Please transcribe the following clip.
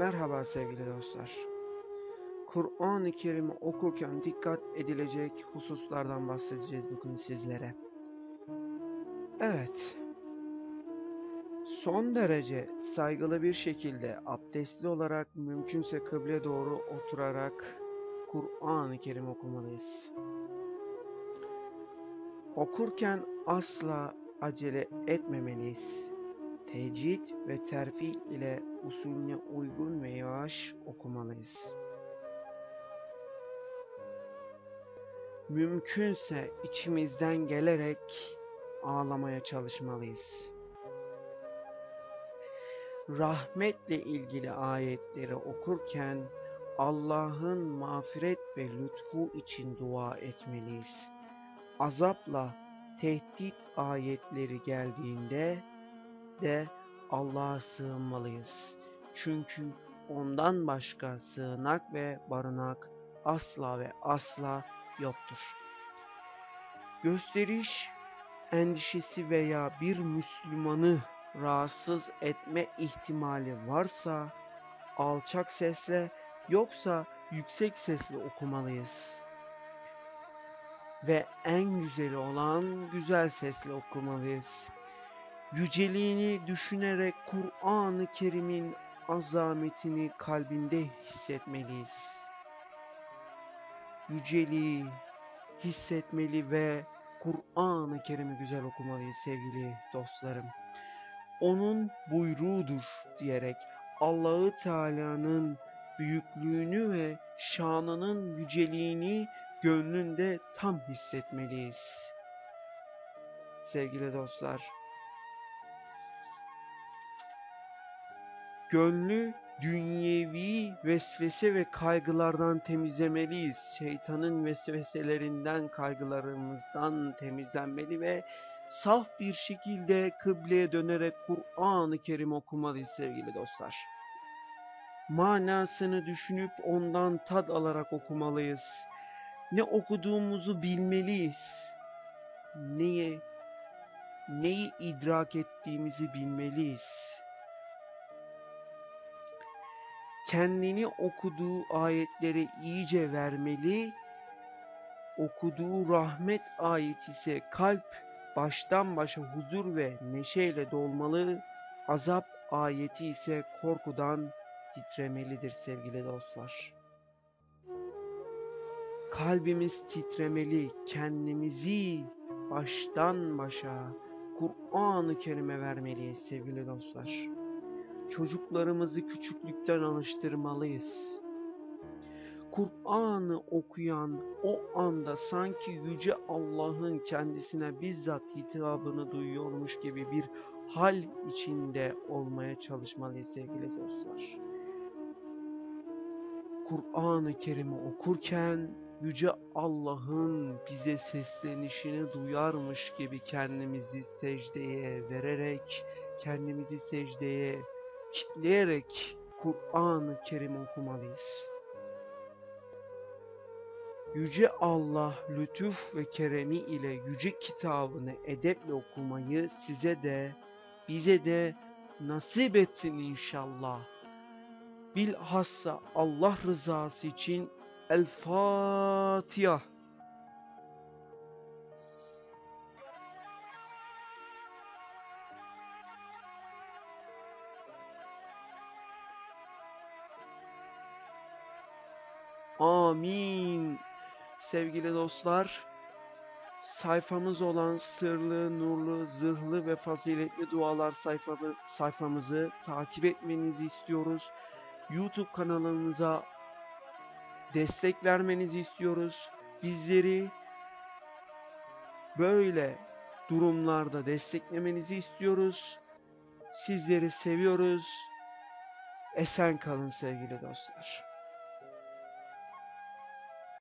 Merhaba sevgili dostlar. Kur'an-ı Kerim'i okurken dikkat edilecek hususlardan bahsedeceğiz bugün sizlere. Evet. Son derece saygılı bir şekilde abdestli olarak mümkünse kıble doğru oturarak Kur'an-ı Kerim okumalıyız. Okurken asla acele etmemeliyiz. Tecvid ve terfil ile usulüne uygun ve yavaş okumalıyız. Mümkünse içimizden gelerek ağlamaya çalışmalıyız. Rahmetle ilgili ayetleri okurken Allah'ın mağfiret ve lütfu için dua etmeliyiz. Azapla tehdit ayetleri geldiğinde de Allah'a sığınmalıyız. Çünkü ondan başka sığınak ve barınak asla ve asla yoktur. Gösteriş endişesi veya bir Müslümanı rahatsız etme ihtimali varsa alçak sesle yoksa yüksek sesle okumalıyız. Ve en güzeli olan güzel sesle okumalıyız. Yüceliğini düşünerek Kur'an-ı Kerim'in azametini kalbinde hissetmeliyiz. Yüceliği hissetmeli ve Kur'an-ı Kerim'i güzel okumalıyız sevgili dostlarım. Onun buyruğudur diyerek Allahı Teala'nın büyüklüğünü ve şanının yüceliğini gönlünde tam hissetmeliyiz. Sevgili dostlar, Gönlü dünyevi vesvese ve kaygılardan temizlemeliyiz. Şeytanın vesveselerinden, kaygılarımızdan temizlenmeli ve saf bir şekilde kıbleye dönerek Kur'an-ı Kerim okumalıyız sevgili dostlar. Manasını düşünüp ondan tad alarak okumalıyız. Ne okuduğumuzu bilmeliyiz. Neye, neyi idrak ettiğimizi bilmeliyiz kendini okuduğu ayetleri iyice vermeli, okuduğu rahmet ayet ise kalp baştan başa huzur ve neşeyle dolmalı, azap ayeti ise korkudan titremelidir sevgili dostlar. Kalbimiz titremeli, kendimizi baştan başa Kur'an-ı Kerim'e vermeliyiz sevgili dostlar. Çocuklarımızı küçüklükten alıştırmalıyız. Kur'an'ı okuyan o anda sanki Yüce Allah'ın kendisine bizzat hitabını duyuyormuş gibi bir hal içinde olmaya çalışmalıyız sevgili dostlar. Kur'an-ı Kerim'i okurken Yüce Allah'ın bize seslenişini duyarmış gibi kendimizi secdeye vererek, kendimizi secdeye kitleyerek Kur'an-ı Kerim okumalıyız. Yüce Allah lütuf ve keremi ile yüce kitabını edeple okumayı size de bize de nasip etsin inşallah. Bilhassa Allah rızası için El Fatiha. Amin. Sevgili dostlar, sayfamız olan sırlı, nurlu, zırhlı ve faziletli dualar sayfamı, sayfamızı takip etmenizi istiyoruz. YouTube kanalımıza destek vermenizi istiyoruz. Bizleri böyle durumlarda desteklemenizi istiyoruz. Sizleri seviyoruz. Esen kalın sevgili dostlar.